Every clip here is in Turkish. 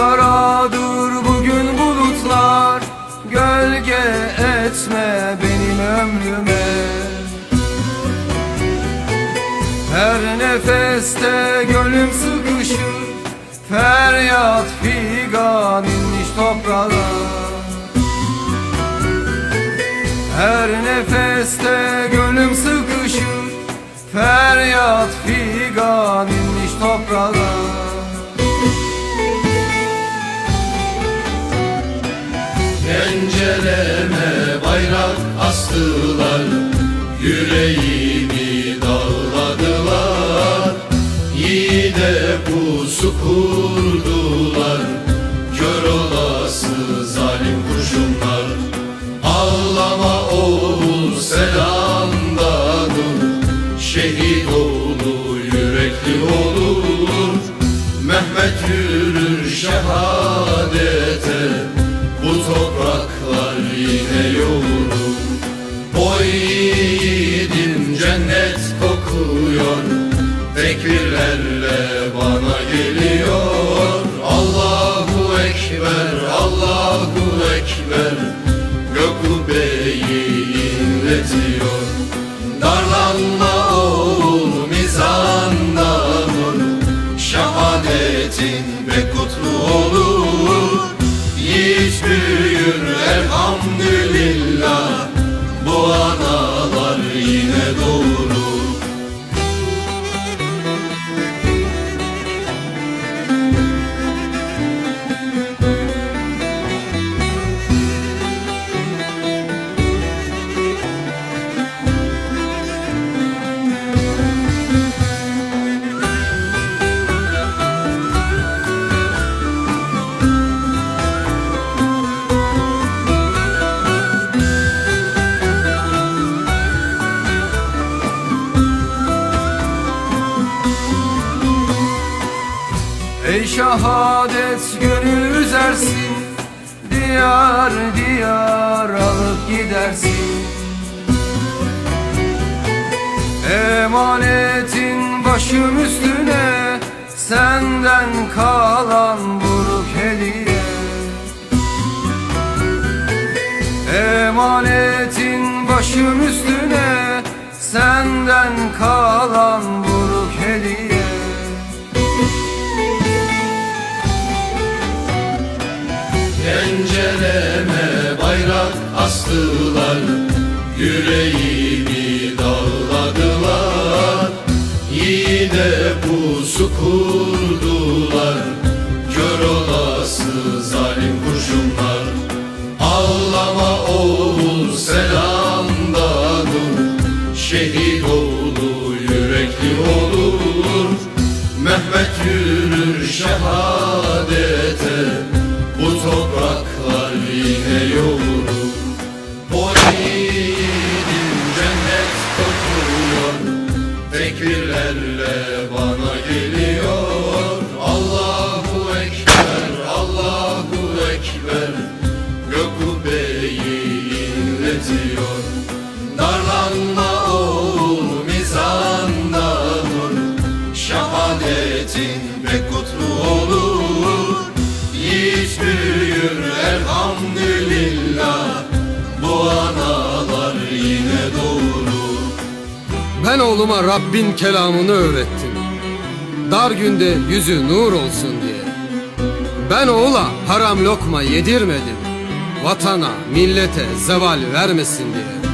Karadır bugün bulutlar Gölge etme benim ömrüme. Her nefeste gönlüm sıkışır Feryat figan inmiş toprağa. Her nefeste gönlüm sıkışır Feryat figan inmiş toprağa. Pencereme bayrak astılar Yüreğimi dağladılar. Yiğide pusu kurdular Tekbirlerle bana geliyor. Allahu Ekber, Allahu Ekber. Gök kubbeyi inletiyor. Darlanma oğul mizanda dur. Şehadetin ve kutlu olur. Yiğit büyür Ey şehadet gönül üzersin Diyar diyar alıp gidersin. Emanetin başım üstüne Senden kalan buruk hediye. Emanetin başım üstüne Senden kalan buruk bayrak astılar Yüreğimi dağladılar. Yiğide pusu kurdular Kör olası zalim kurşunlar. Ağlama oğul selamda dur. Şehit oğlu yürekli olur. Mehmet yürür şehadete. Bu topraklar yine yoğurur Ben oğluma Rabbin kelamını öğrettim. Dar günde yüzü nur olsun diye. Ben oğula haram lokma yedirmedim. Vatana, millete zeval vermesin diye.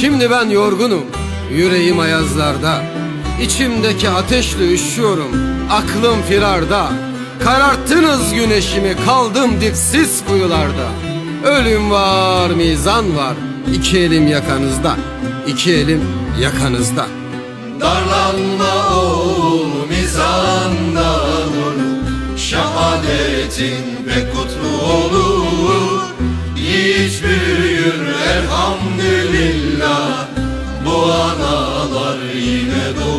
Şimdi ben yorgunum, yüreğim ayazlarda. İçimdeki ateşle üşüyorum, aklım firarda. Kararttınız güneşimi, kaldım dipsiz kuyularda. Ölüm var, mizan var, iki elim yakanızda, iki elim yakanızda. Darlanma oğul mizanda dur. Şehadetin ve kutlu olur. Yiğit büyür elhamdülillah. Bu analar yine doğur